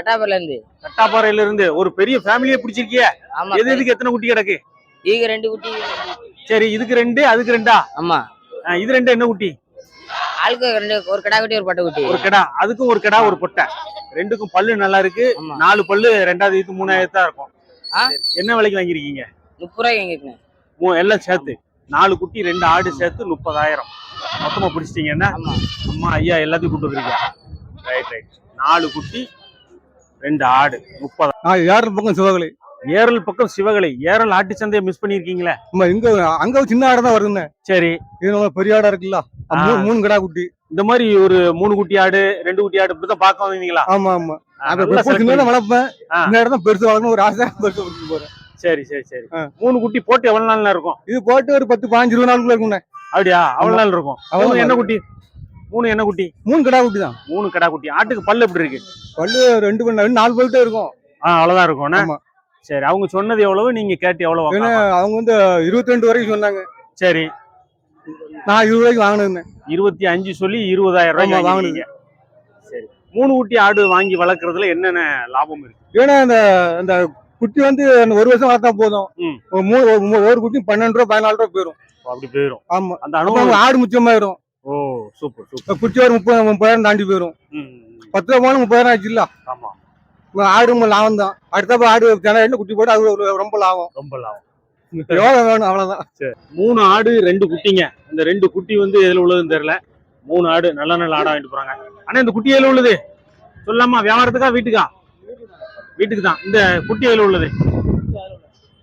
கட்டாபுரல இருந்து கட்டாப்பாறையில இருந்து ஒரு பெரிய ஃபேமிலியே பிடிச்சிருக்கிய. ஆமா எது எதுக்கு எத்தனை குட்டி கிடக்கு? ஈக ரெண்டு குட்டி. சரி இதுக்கு ரெண்டு அதுக்கு ரெண்டா? ஆமா. ஆ, இது ரெண்டு என்ன குட்டி? ஆளுக்கு ரெண்டு ஒரு கடா குட்டி ஒரு பட்டை குட்டி. ஒரு கிடா. அதுக்கும் ஒரு கிடா ஒரு பொட்டை. ரெண்டுக்கும் பல்லு நல்லா இருக்கு. ஆமா. நாலு பல்லு ரெண்டாவது இது மூணாயிரத்து தான் இருக்கும். ஆ? என்ன விலைக்கு வாங்கிருக்கீங்க முப்பது ரூபாய்க்கு எங்க மூ- எல்லாம் சேர்த்து. நாலு குட்டி ரெண்டு ஆடு சேர்த்து முப்பதாயிரம். மொத்தமா பிடிச்சிட்டீங்கன்னா ஆமா. அம்மா ஐயா எல்லாத்தையும் கூட்டு வந்துருக்கீங்க. ரைட் ரைட் நாலு குட்டி ரெண்டு ஆடு முப்பது நான் ஏரல் பக்கம் சிவகலை. ஏரல் பக்கம் சிவகலை. ஏரல் ஆட்டு சந்தையை மிஸ் பண்ணிருக்கீங்களே இங்க அங்க சின்ன ஆடு தான் வருதுண்ணே சரி. இது நம்ம பெரிய ஆடா இருக்குல்ல. மூணு- கடா குட்டி. இந்த மாதிரி ஒரு மூணு குட்டி ஆடு ரெண்டு குட்டி ஆடு இப்படிதான் பார்க்க வந்தீங்களா? ஆமா ஆமா. சின்ன வளர்ப்பேன். இந்த இடம் பெருசு வளர்க்கணும். ஒரு ஆசை பெருசு போறேன். சரி சரி சரி. மூணு குட்டி போட்டு எவ்வளவு நாள்ல இருக்கும்? இது போட்டு ஒரு பத்து பாஞ்சு இருபது நாளுக்குள்ள இருக்குண்ணே அப்படியா? அவ்வளவு நாள் இருக்கும். என்ன. குட்டி? மூணு என்ன குட்டி. மூணு கடா குட்டி தான். மூணு கடா குட்டி. ஆட்டுக்கு பல்லு எப்படி இருக்கு? பல்லு ரெண்டு ரெண்டு நாலு பல்லிட்டே இருக்கும். ஆ அவ்வளவுதான் இருக்கும். சரி அவங்க சொன்னது எவ்வளவு? நீங்க கேட்டு எவ்வளவு? அவங்க வந்து இருபத்தி ரெண்டு வரைக்கும் சொன்னாங்க. சரி. நான் இருபது ரூபாய்க்கு வாங்கினேன் இருபத்தி அஞ்சு சொல்லி இருபதாயிரம் ரூபாய் வாங்கினீங்க சரி. மூணு குட்டி ஆடு வாங்கி வளர்க்கறதுல என்னென்ன லாபம் இருக்கு? ஏன்னா அந்த அந்த குட்டி வந்து ஒரு வருஷம் வளர்த்தா போதும். மூணு ஒரு குட்டி பன்னெண்டு ரூபா பதினாலு ரூபா போயிடும் அப்படி போயிடும் ஆமா. அந்த அனுபவம் ஆடு முச்சமாயிரும். ஓ சூப்பர் சூப்பர். குட்டி ஒரு முப்பது முப்பதாயிரம் தாண்டி போயிடும் பத்து ரூபா போனா முப்பதாயிரம் ஆச்சு இல்ல ஆமா ஆடு ரொம்ப லாபம் தான். அடுத்தப்ப ஆடு தினம் குட்டி போட்டு அது ரொம்ப லாபம். ரொம்ப லாபம். எவ்வளவு வேணும் அவ்வளவுதான். மூணு ஆடு ரெண்டு குட்டிங்க. இந்த ரெண்டு குட்டி வந்து எதுல உள்ளதுன்னு தெரியல. மூணு ஆடு நல்ல நல்ல ஆடா வாங்கிட்டு போறாங்க. ஆனா இந்த குட்டி எதுல உள்ளது? சொல்லாமா வியாபாரத்துக்கா வீட்டுக்கா? வீட்டுக்கு தான் இந்த குட்டி எதுல உள்ளது?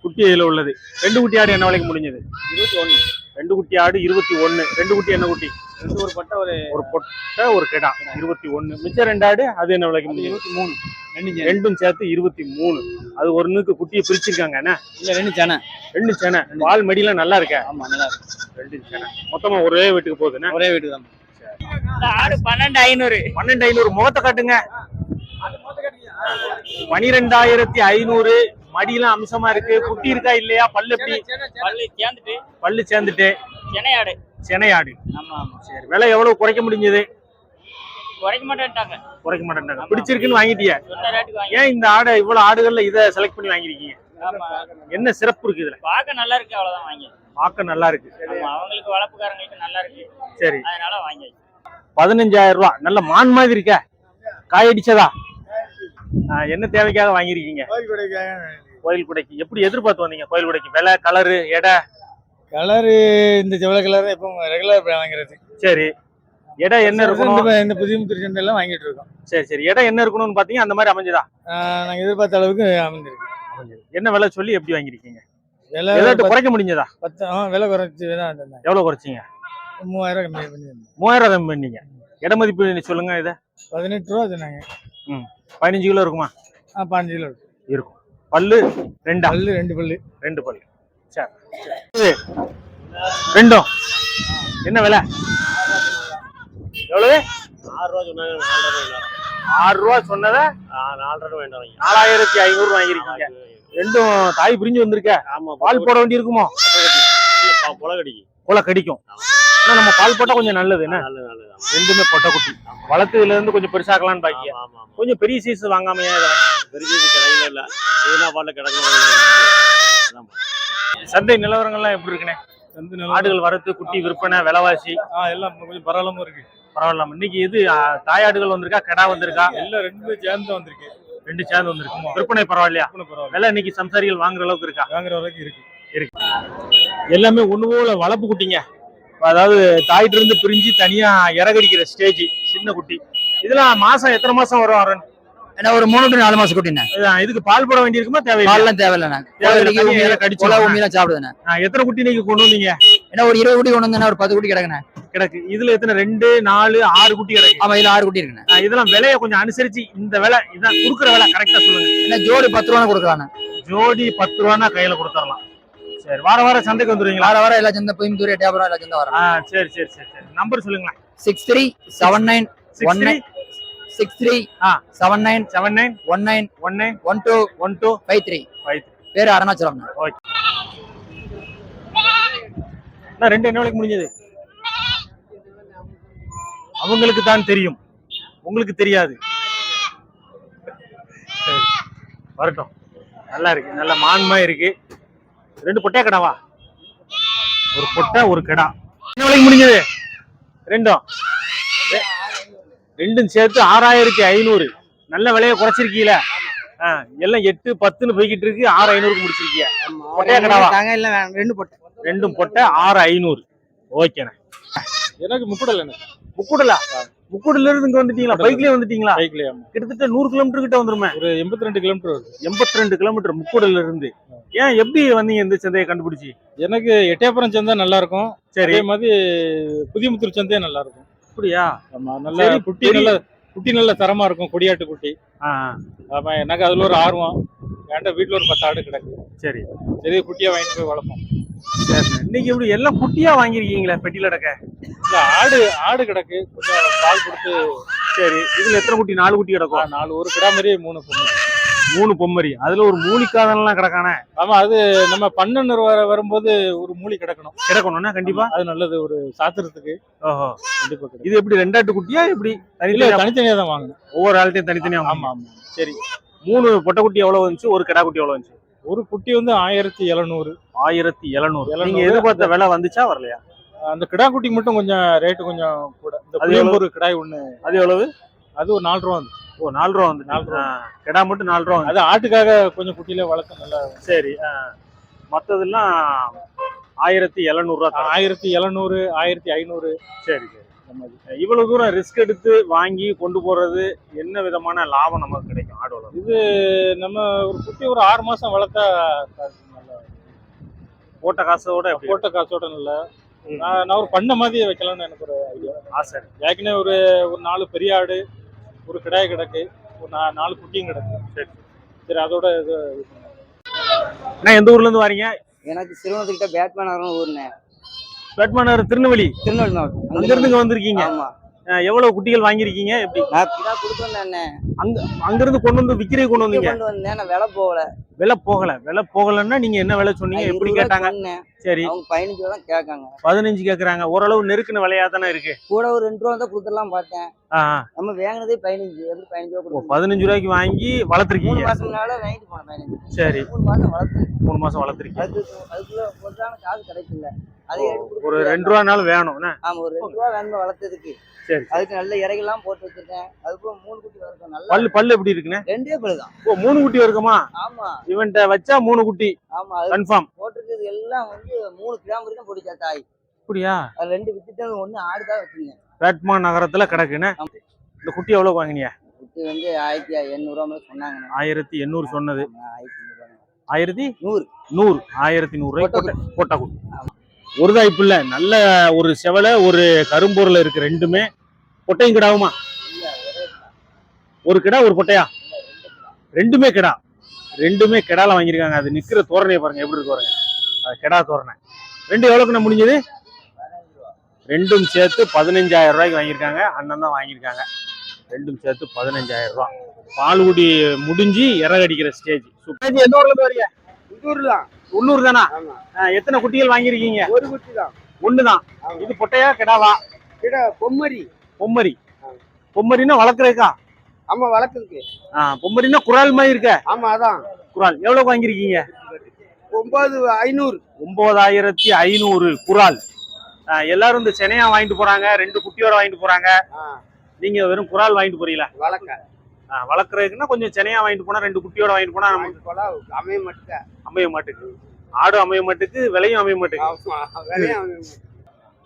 குட்டி எதுல உள்ளது? ரெண்டு குட்டி ஆடு என்ன விலைக்கு முடிஞ்சது? இருபத்தி ஒண்ணு. ரெண்டு குட்டி ஆடு இருபத்தி ஒண்ணு. ரெண்டு குட்டி என்ன குட்டி? ரெண்டு ஒரு பட்டை ஒரு ஒரு பொட்டை ஒரு கிடா. இருபத்தி ஒண்ணு. மிச்சம் ரெண்டு ஆடு அது என்ன விலைக்கு இருபத்தி மூணு. ரெண்டும் சேர்த்து இருபத்தி மூணு. அது ஒண்ணுக்கு குட்டியை பிரிச்சிருக்காங்க என்ன? இல்ல ரெண்டு சேனை. ரெண்டு சேனை. வால் மடியெல்லாம் நல்லா இருக்கா? ஆமா நல்லா இருக்கு. ரெண்டு சேனை. மொத்தமா ஒரே வீட்டுக்கு போகுதுண்ணே ஒரே வீட்டுக்கு தான் ஆடு பன்னெண்டு ஐநூறு. பன்னெண்டு ஐநூறு. முகத்தை காட்டுங்க. பனிரெண்டாயிரத்தி ஐநூறு. மடியெல்லாம் அம்சமா இருக்கு. குட்டி இருக்கா இல்லையா? பல்லு எப்படி? பல்லு சேர்ந்துட்டு பல்லு சேர்ந்துட்டு. சென்னையாடு செனையாடு ஆமா ஆமா. சரி விலை எவ்வளவு? குறைக்க முடிஞ்சது? குறைக்க மாட்டேன்ட்டாங்க. குறைக்க மாட்டேன் பிடிச்சிருக்குன்னு வாங்கிட்டிய? சொன்ன ரேட்டுக்கு வாங்கி ஏன் இந்த ஆடை இவ்வளவு ஆடுகள்ல இதை செலக்ட் பண்ணி வாங்கிருக்கீங்க ஆமா. என்ன சிறப்பு இருக்கு இதுல? பார்க்க நல்லா இருக்கு அவ்வளவுதான் வாங்கி பார்க்க நல்லா இருக்கு. ஆமா அவங்களுக்கு வளர்ப்புக்காரங்களுக்கு நல்லா இருக்கு. சரி. அதனால வாங்கி பதினஞ்சாயிரம் ரூபாய். நல்ல மான் மாதிரி இருக்க. காயடிச்சதா ஆ, என்ன தேவைக்காக வாங்கியிருக்கீங்க? கோயில் குடைக்கு. எப்படி எதிர்பார்த்து வந்தீங்க? கோயில் குடைக்கு? விலை கலரு எடை? கலரு இந்த செவல கலர் இப்போ ரெகுலர் வாங்குறது சரி. எடை என்ன இருக்கணும்? இந்த புதிய முத்திரி சண்டை எல்லாம் வாங்கிட்டு இருக்கோம். சரி சரி. எடை என்ன இருக்கணும்னு பாத்தீங்க அந்த மாதிரி அமைஞ்சதா? ஆஹ் நாங்க எதிர்பார்த்த அளவுக்கு அமைஞ்சிருக்கு. என்ன விலை சொல்லி எப்படி வாங்கிருக்கீங்க விலை குறைக்க முடிஞ்சதா? பத்து விலை குறைச்சி தான் எவ்வளவு குறைச்சீங்க? மூவாயிரம் கம்மி பண்ணி மூவாயிரம் கம்மி பண்ணீங்க. இட மதிப்பு சொல்லுங்க இதை. பதினெட்டு ரூபா சொன்னாங்க பதினஞ்சு கிலோ இருக்குமா? ஆ பாஞ்சு கிலோ இருக்கு. இருக்கும். பல்லு ரெண்டா? பல்லு ரெண்டு பல்லு. ரெண்டு பல்லு. சரி. ரெண்டும். என்ன விலை? எவ்வளவு? ஆறு ரூபா சொன்னாங்க. ஆறு ரூபா சொன்னதை நாலரை ரூபா வேண்டாம் நாலாயிரத்தி ஐநூறு வாங்கியிருக்கீங்க. ரெண்டும் தாய் பிரிஞ்சு வந்திருக்க. ஆமா பால் போட வேண்டி இருக்குமோ போல கடிக்கும். ஆனா நம்ம பால் போட்டா கொஞ்சம் நல்லது என்ன. ரெண்டுமே பொட்டை குட்டி. வளர்த்ததுல இருந்து கொஞ்சம் பெருசாக்கலாம்னு ஆமா. கொஞ்சம் பெரிய சைஸ் வாங்காம ஏன் இதை வாங்கினீங்க? பெரிய இது கிடைக்கல இல்ல. எதுனா பால்ல அதான் சந்தை நிலவரங்கள்லாம் எப்படி இருக்குண்ணே? ஆடுகள் வரத்து குட்டி விற்பனை விலைவாசி. எல்லாம் கொஞ்சம் பரவாயில்லாம இருக்கு. பரவாயில்ல இன்னைக்கு இது தாயாடுகள் வந்திருக்கா கிடா வந்திருக்கா? எல்லாம் ரெண்டு சேர்ந்து வந்திருக்கு. ரெண்டு சேர்ந்து வந்திருக்கு. விற்பனை பரவாயில்லையா? பரவாயில்ல. விலை இன்னைக்கு சம்சாரிகள் வாங்குற அளவுக்கு இருக்கா? வாங்குற வரைக்கும் இருக்கு. எல்லாமே ஒண்ணு போல வளர்ப்பு குட்டிங்க. அதாவது தாயிட்ட இருந்து பிரிஞ்சு தனியா இறகடிக்கிற ஸ்டேஜ் சின்ன குட்டி. இதெல்லாம் மாசம் எத்தனை மாசம் வரும் அருண் என்ன ஒரு மூணு டு நாலு மாசம் குட்டிண்ணே இதுக்கு பால் போட வேண்டியிருக்குமா தேவையில்லை பால்லாம் தேவையில்லைண்ணே கடிச்சு சாப்பிடுதுண்ணே ஆ, எத்தனை குட்டி நீங்க கொண்டு வந்தீங்க? என்ன ஒரு இருபது குட்டி கொண்டு வந்தேன்னா ஒரு பத்து குட்டி கிடக்குண்ணே. கிடக்கு. இதுல எத்தனை? ரெண்டு நாலு ஆறு குட்டி கிடக்கு. ஆமா இதுல ஆறு குட்டி இருக்குண்ணே. இதெல்லாம் விலையை கொஞ்சம் அனுசரிச்சு இந்த விலை இதான் குடுக்குற விலை கரெக்டா சொல்லுங்க. என்ன ஜோடி பத்து ரூபா கொடுக்கலாண்ணே. ஜோடி பத்து ரூபான்னா கையில கொடுத்துடலாம். சரி வார வாரம் சந்தைக்கு வந்துருவீங்களா? வார வாரம் எல்லா சந்தை புயம்புத்தூர் எட்டாபுரம் எல்லா சந்தை வரோம். சரி சரி சரி சரி. நம்பர் சொல்லுங்களேன். Six three seven nine one nine six three. Seven nine seven nine one nine one nine one two one two five three five பேர் அருணாச்சலம் நான் ரெண்டு என்ன விலைக்கு முடிஞ்சது? அவங்களுக்கு தான் தெரியும். உங்களுக்கு தெரியாது. வரட்டும். நல்லா இருக்கு நல்ல மான்மா இருக்கு. ரெண்டு பொட்டையா கடாவா? ஒரு பொட்டை ஒரு கடா. என்ன விலைக்கு முடிஞ்சது? ரெண்டும். ரெண்டும் சேர்த்து ஆறாயிரத்தி ஐநூறு. நல்ல விலையை குறைச்சிருக்கீல. ஆ, எல்லாம் எட்டு பத்துன்னு போய்கிட்டு இருக்கு. ஆறு ஐநூறுக்கு முடிச்சிருக்கீங்க. பொட்டையா கடாவா? இல்ல ரெண்டு போட்டு. ரெண்டும் பொட்டை ஆறு ஐநூறு. ஓகேண்ணே. எனக்கு முப்படல எனக்கு முக்குடலா? முக்குடுல இருந்து இங்க வந்துட்டீங்களா? பைக்லயே வந்துட்டீங்களா? பைக்லயே கிட்டத்தட்ட நூறு கிலோமீட்டர் கிட்ட வந்துருமே. ஒரு எண்பத்தி ரெண்டு கிலோமீட்டர் வருது. எண்பத்தி ரெண்டு கிலோமீட்டர் முக்குடல்ல இருந்து. ஏன் எப்படி வந்தீங்க இந்த சந்தையை கண்டுபிடிச்சி? எனக்கு எட்டயபுரம் சந்தை நல்லா இருக்கும். சரி. அதே மாதிரி புதியமுத்தூர் சந்தையும் நல்லா இருக்கும். அப்படியா? ஆமா நல்ல குட்டி நல்ல குட்டி நல்ல தரமா இருக்கும் கொடியாட்டு குட்டி. ஆமா எனக்கு அதுல ஒரு ஆர்வம். என்கிட்ட வீட்டுல ஒரு பத்து ஆடு கிடக்கு. சரி. சரி குட்டியா வாங்கிட்டு போய் வளர்ப்போம். இன்னைக்கு இப்படி எல்லாம் குட்டியா வாங்கிருக்கீங்களா பெட்டியில அடக்க இல்ல ஆடு ஆடு கிடக்கு. கொஞ்சம் பால் கொடுத்து சரி. இதுல எத்தனை குட்டி? நாலு குட்டி கிடக்கும். நாலு ஒரு கிடா மாதிரி மூணு பொண்ணு மூணு பொம்மரி. அதுல ஒரு மூலிக்காதெல்லாம் கிடக்கானே. ஆமா அது நம்ம பண்ணு வர வரும்போது ஒரு மூலி கிடக்கணும். கிடக்கணும்னா கண்டிப்பா. அது நல்லது ஒரு சாத்திரத்துக்கு. ஓஹோ. கண்டிப்பா இது எப்படி ரெண்டாட்டு குட்டியா எப்படி தனித்தனியா? தான் வாங்கணும் ஒவ்வொரு ஆள்கிட்டயும் தனித்தனியா. ஆமா ஆமா சரி. மூணு பொட்டை குட்டி எவ்வளவு வந்துச்சு ஒரு கிடா குட்டி எவ்வளவு வந்துச்சு ஒரு குட்டி வந்து ஆயிரத்தி எழுநூறு. ஆயிரத்தி எழுநூறு. நீங்க 700. எதிர்பார்த்த விலை வந்துச்சா வரலையா? அந்த கிடா குட்டிக்கு மட்டும் கொஞ்சம் ரேட்டு கொஞ்சம் கூட. இந்த கிடாய் ஒண்ணு. அது எவ்வளவு? அது ஒரு நாலு ரூபா வந்து. ஓ நாலு ரூபா வந்து நாலு ரூபா. கிடா மட்டும் நாலு ரூபா அது ஆட்டுக்காக கொஞ்சம் குட்டியில வளர்த்த நல்லா சரி ஆ. மத்ததெல்லாம் ஆயிரத்தி எழுநூறு ரூபா தரும். ஆயிரத்தி எழுநூறு ஆயிரத்தி ஐநூறு சரி சரி இவ்வளவு தூரம் ரிஸ்க் எடுத்து வாங்கி கொண்டு போறது என்ன விதமான லாபம் நமக்கு கிடைக்கும் ஆடு வளர்ப்பு இது நம்ம ஒரு குட்டி ஒரு ஆறு மாசம் வளர்த்தா நல்லா போட்ட காசோட போட்ட காசோட நல்ல. நான் ஒரு பண்ண மாதிரி வைக்கலாம்னு எனக்கு ஒரு ஐடியா ஆசை. ஏற்கனவே ஒரு ஒரு நாலு பெரிய ஆடு ஒரு கிடாய் கிடக்கு ஒரு நா- நாலு குட்டியும் கிடக்கு. சரி. சரி அதோட இது. அண்ணா எந்த ஊர்ல இருந்து வரீங்க? எனக்கு சிறுவனத்துக்கிட்ட பேட்மேன் வரும் ஊர்னு வேட்மாநகர் திருநெல்வேலி? திருநெல்வேலி மாவட்டம். அங்க இருந்து இங்க வந்திருக்கீங்க? ஆமா. ஆ, எவ்வளவு குட்டிகள் வாங்கியிருக்கீங்க? எப்படி? வந்தேன் அங்க இருந்து கொண்டு வந்து விக்கிரை கொண்டு வந்தீங்க? கொண்டு வந்தேன் நான் விலை போகல. விலை போகல. விலை போகலன்னா நீங்க என்ன விலை சொன்னீங்க? எப்படி கேட்டாங்க. சரி. அவங்க பதினஞ்சு ரூபா கேட்காங்க. பதினஞ்சு கேக்குறாங்க. ஓரளவு நெருக்குன விலையா தானே இருக்கு? கூட ஒரு ரெண்டு ரூபா தான் கொடுத்துடலாம் பார்த்தேன். நம்ம வாங்கினதே பதினஞ்சு. எப்படி பதினஞ்சு ரூபா பதினஞ்சு ரூபாய்க்கு வாங்கி மூணு வளர்த்துருக்கீங்க. மாசம் முன்னால வாங்கிட்டு போனேன் பதினஞ்சு. சரி. மூணு மாசம் வளர்த்து மூணு மாசம் வளர்த்துருக்கீங்க. அதுக்கு அதுக்குள்ள கொஞ்சம் காசு கிடைக்கல. அதே ஒரு ரெண்டு ரூபானாலும் வேணும்? ஆமா ஒரு ரெண்டு ரூபா வேணும் வளர்த்ததுக்கு. சரி அதுக்கு நல்ல இறகெல்லாம் போட்டு வச்சிருக்கேன். அதுக்கு மூணு குட்டி வரைக்கும் நல்லா பல்லு பல்லு எப்படி இருக்குண்ணே ரெண்டே பல்லு தான் ஓ மூணு குட்டி இருக்குமா ஆமா. இவன்ட்ட வச்சா மூணு குட்டி. ஆமா கன்ஃபார்ம். போட்டிருக்கிறது எல்லாம் வந்து மூணு கிராம் வரைக்கும் போட்டுச்சா தாய்? அப்படியா? அது ரெண்டு வித்துட்டு ஒண்ணு ஆடு தான் வச்சிருந்தேன். வேட்மா நகரத்துல கிடக்குன்னு. இந்த குட்டி எவ்வளவு வாங்கினியா? குட்டி வந்து ஆயிரத்தி எண்ணூறுவா மேல சொன்னாங்க. ஆயிரத்தி எண்ணூறு சொன்னது. ஆயிரத்தி நூறு. நூறு. ஆயிரத்தி நூறு போட்டா குட்டி. ஒரு தாய்ப்பு இல்ல நல்ல ஒரு செவலை ஒரு கரும்பொருள் இருக்கு ரெண்டுமே. பொட்டையும் கிடாவுமா? ஒரு கிடா ஒரு பொட்டையா? ரெண்டுமே கிடா. ரெண்டுமே கிடால வாங்கியிருக்காங்க. அது நிக்கிற தோரணையை பாருங்க எப்படி இருக்கு பாருங்க. அது கிடா தோரணை. ரெண்டு எவ்வளவுக்கு முடிஞ்சது? ரெண்டும் சேர்த்து பதினஞ்சாயிரம் ரூபாய்க்கு வாங்கியிருக்காங்க. அண்ணன் தான் வாங்கியிருக்காங்க. ரெண்டும் சேர்த்து பதினஞ்சாயிரம் ரூபாய் பால்குடி முடிஞ்சு இறகடிக்கிற ஸ்டேஜ் சுப்ராஜி எந்த ஊர்ல வரீங்க? உள்ளூர் தான். உள்ளூர் தானா? எத்தனை குட்டிகள் வாங்கியிருக்கீங்க? ஒரு குட்டி தான். ஒண்ணுதான். இது பொட்டையா கிடாவா? கிட பொம்மரி. பொம்மரி. பொம்மரின்னா வளர்க்குறதுக்கா ஆமா வளர்க்குறதுக்கு. ஆ பொம்மரின்னா குரால் மாதிரி இருக்க? ஆமா அதான். குரால். எவ்வளவு வாங்கியிருக்கீங்க? ஒன்பது ஐநூறு. ஒன்பதாயிரத்தி ஐநூறு குரால். எல்லாரும் இந்த சென்னையா வாங்கிட்டு போறாங்க ரெண்டு குட்டியோட வாங்கிட்டு போறாங்க. நீங்க வெறும் குரால் வாங்கிட்டு போறீங்களா? வளர்க்க. வளர்க்குறதுக்குன்னா கொஞ்சம் சென்னையா வாங்கிட்டு போனா ரெண்டு குட்டியோட வாங்கிட்டு போனா நமக்கு அமைய மாட்டேங்க அமைய மாட்டுக்கு. ஆடு அமைய மாட்டுக்கு விலையும் அமைய மாட்டுக்கு.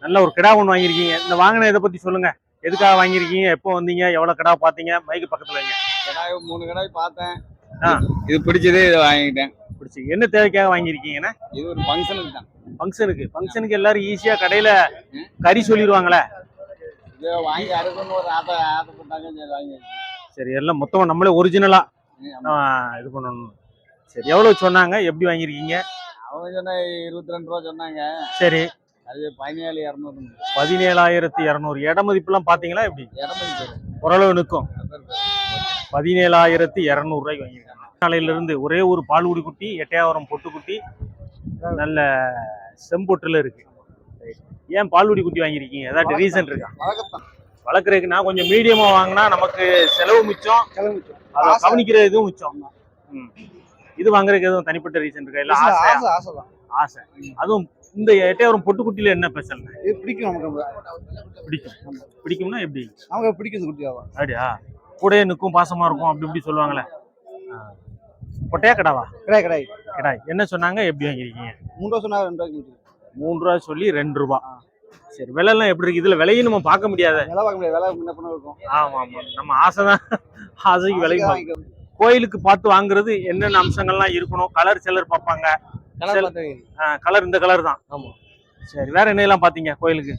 நல்ல ஒரு கிடா ஒன்று வாங்கியிருக்கீங்க. இந்த வாங்கின இதை பத்தி சொல்லுங்க. எதுக்காக வாங்கியிருக்கீங்க? எப்போ வந்தீங்க? எவ்வளவு கிடா பாத்தீங்க மைக்கு பக்கத்துல வைங்க. கடாய் மூணு கடாய் பார்த்தேன். ஆ. இது பிடிச்சதே இதை வாங்கிட்டேன் பிடிச்சி. என்ன தேவைக்காக வாங்கியிருக்கீங்கன்னா இது ஒரு ஃபங்க்ஷனுக்கு தான். ஃபங்க்ஷனுக்கு ஃபங்க்ஷனுக்கு எல்லாரும் ஈஸியா கடையில கறி சொல்லிடுவாங்களே இதை வாங்கி அறுக்கணும்னு ஒரு ஆசை ஆசைப்பட்டாங்க சரி வாங்கி சரி எல்லாம் மொத்தமா நம்மளே ஒரிஜினலா ம், ஆமா. இது பண்ணணும். சரி எவ்வளவு சொன்னாங்க? எப்படி வாங்கியிருக்கீங்க? அவங்க சொன்ன இருபத்தி ரெண்டு ரூபா சொன்னாங்க. சரி. அது பதினேழு இரநூறு பதினேழாயிரத்தி இரநூறு. இட மதிப்புலாம் பாத்தீங்களா எப்படி? இடமதி பேர் ஓரளவு நிற்கும். பதினேழாயிரத்தி இரநூறு ரூபாய்க்கு வாங்கியிருக்காங்க. காலையில இருந்து ஒரே ஒரு பால்குடி குட்டி எட்டையாவரம் பொட்டுக்குட்டி நல்ல செம்பொட்டுல இருக்கு. ஏன் பால்குடி குட்டி வாங்கியிருக்கீங்க? ஏதாச்சும் ரீசன் இருக்கா? வளர்க்குறதுக்கு நான் கொஞ்சம் மீடியமா வாங்கினா நமக்கு செலவு மிச்சம். அதை கவனிக்கிற இதுவும் மிச்சம். இது வாங்குறதுக்கு எதுவும் தனிப்பட்ட ரீசன் இருக்கா? இல்ல ஆசை ஆசை. அதுவும் இந்த எட்டையாவரம் பொட்டுக்குட்டியில என்ன ஸ்பெஷல் இது பிடிக்கும் நமக்கு. பிடிக்கும். பிடிக்கும்னா எப்படி? நமக்கு பிடிக்கும் இந்த குட்டி தான் அப்படியா? கூடயே நிற்கும் பாசமா இருக்கும் அப்படி இப்படி சொல்லுவாங்களே. ஆ. பொட்டையா கிடாவா? கிடையாது கிடையாது கிடாய். என்ன சொன்னாங்க? எப்படி வாங்கிருக்கீங்க மூணு ரூபா சொன்னா ரெண்டு ரூபாய்க்கு மூணு ரூபா சொல்லி ரெண்டு ரூபா. சரி விலை எல்லாம் எப்படி இருக்கு? இதுல விலையும் நம்ம பார்க்க முடியாத. விலை பார்க்க முடியாது. விலை முன்ன பண்ண இருக்கும். ஆமா ஆமா. நம்ம ஆசைதான். ஆசைக்கு விலையும். கோயிலுக்கு பார்த்து வாங்குறது என்னென்ன அம்சங்கள்லாம் இருக்கணும்? கலர் சிலர் பார்ப்பாங்க. கலர் இந்த கலர் தான். ஆமா. சரி வேற என்னெல்லாம் பாத்தீங்க கோயிலுக்கு?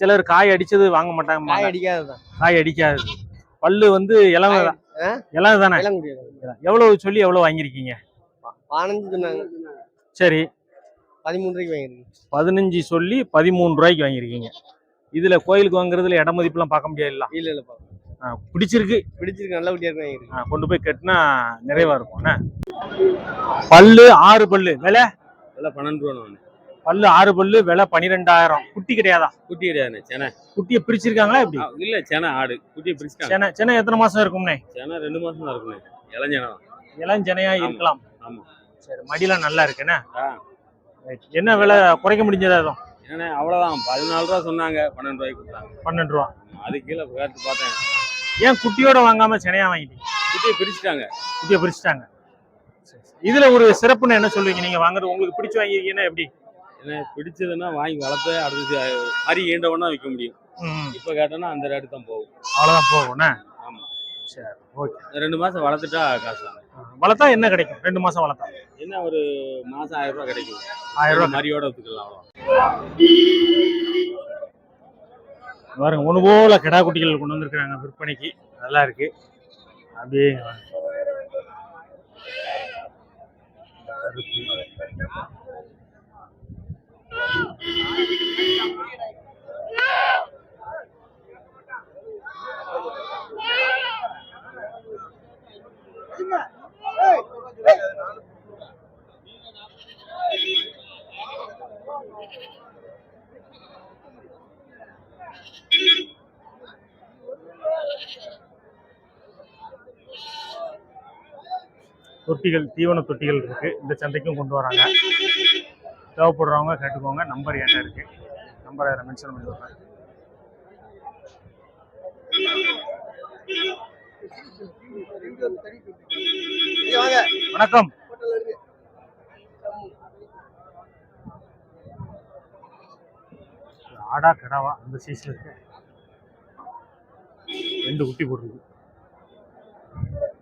சிலர் காய் அடிச்சது வாங்க மாட்டாங்க காய் அடிக்காது தான் காய் அடிக்காது. பல்லு வந்து இளவு? இளவு தானே. முடியாது. எவ்வளவு சொல்லி எவ்வளவு வாங்கியிருக்கீங்க? பதினஞ்சு சொன்னாங்க. சரி. பதிமூணு ரூபாய்க்கு பதினஞ்சு சொல்லி பதிமூணு ரூபாய்க்கு வாங்கியிருக்கீங்க. இதுல கோயிலுக்கு வாங்குறதுல இட மதிப்புலாம் பார்க்க இல்ல ஆ, பிடிச்சிருக்கு. பிடிச்சிருக்கு நல்ல குட்டியா இருக்கு கொண்டு போய் கட்டினா நிறைவா இருக்கும். என்ன? பல்லு ஆறு பல்லு. விலை? எல்லாம் பன்னெண்டு ரூபா பல்லு ஆறு பல்லு விலை பன்னிரெண்டாயிரம். குட்டி கிடையாதா? குட்டி கிடையாது சென. குட்டியை பிரிச்சிருக்காங்களா எப்படி? இல்ல சென ஆடு. குட்டியை பிரிச்சுட்டாங்க. சென்னை சென்னை எத்தனை மாசம் இருக்கும்னே சென ரெண்டு மாசம் தான் இருக்குண்ணே இளஞ்சனம் இளம் சென்னையா இருக்கலாம். ஆமா. சரி மடியெல்லாம் நல்லா இருக்குண்ணே. என்ன? விலை குறைக்க முடிஞ்சதா எதுவும் ஏன்னா அவ்வளவுதான். பதினாலு ரூபா சொன்னாங்க பன்னெண்டு ரூபாய்க்கு கொடுத்தாங்க. பன்னெண்டு ரூபா. அது கீழே கேட்டு பார்த்தேன். ஏன் குட்டியோட வாங்காம சென்னையா வாங்கிட்டீங்க? குட்டியை பிரிச்சுட்டாங்க. குட்டியை பிரிச்சுட்டாங்க. இதுல ஒரு சிறப்புன்னு என்ன சொல்லுவீங்க? நீங்க வாங்குறது உங்களுக்கு பிடிச்சு வாங்கிருக்கீங்கன்னா எப்படி? ஏன்னா பிடிச்சதுன்னா வாங்கி வளர்த்து அடுத்து மாதிரி ஈண்டவனா விற்க முடியும். இப்போ கேட்டோன்னா அந்த ரேட்டு தான் போகும். அவ்வளவுதான் போகும்ண்ணே ஆமா. சரி ஓகே. ரெண்டு மாசம் வளர்த்துட்டா காசு வளர்த்தா என்ன கிடைக்கும்? ரெண்டு மாசம் வளர்த்தா? என்ன ஒரு மாசம் ஆயிரம் ரூபாய் கிடைக்கும். ஆயிரம் ரூபாய் மரியோட வித்துக்கலாம் அவ்வளோ பாருங்க ஒன்று போல கிடா குட்டிகள் கொண்டு வந்திருக்கிறாங்க விற்பனைக்கு. நல்லா இருக்கு. அப்படியே தொட்டிகள் தீவன தொட்டிகள் இருக்கு. இந்த சந்தைக்கும் கொண்டு வராங்க. தேவைப்படுறவங்க கேட்டுக்கோங்க. நம்பர் என்கிட்ட இருக்கு. நம்பரை மென்ஷன் பண்ணி விடுறேன் வணக்கம். ஆடா கிடாவா அந்த சைஸ்ல இருக்கு. ரெண்டு குட்டி போட்டுருக்கு.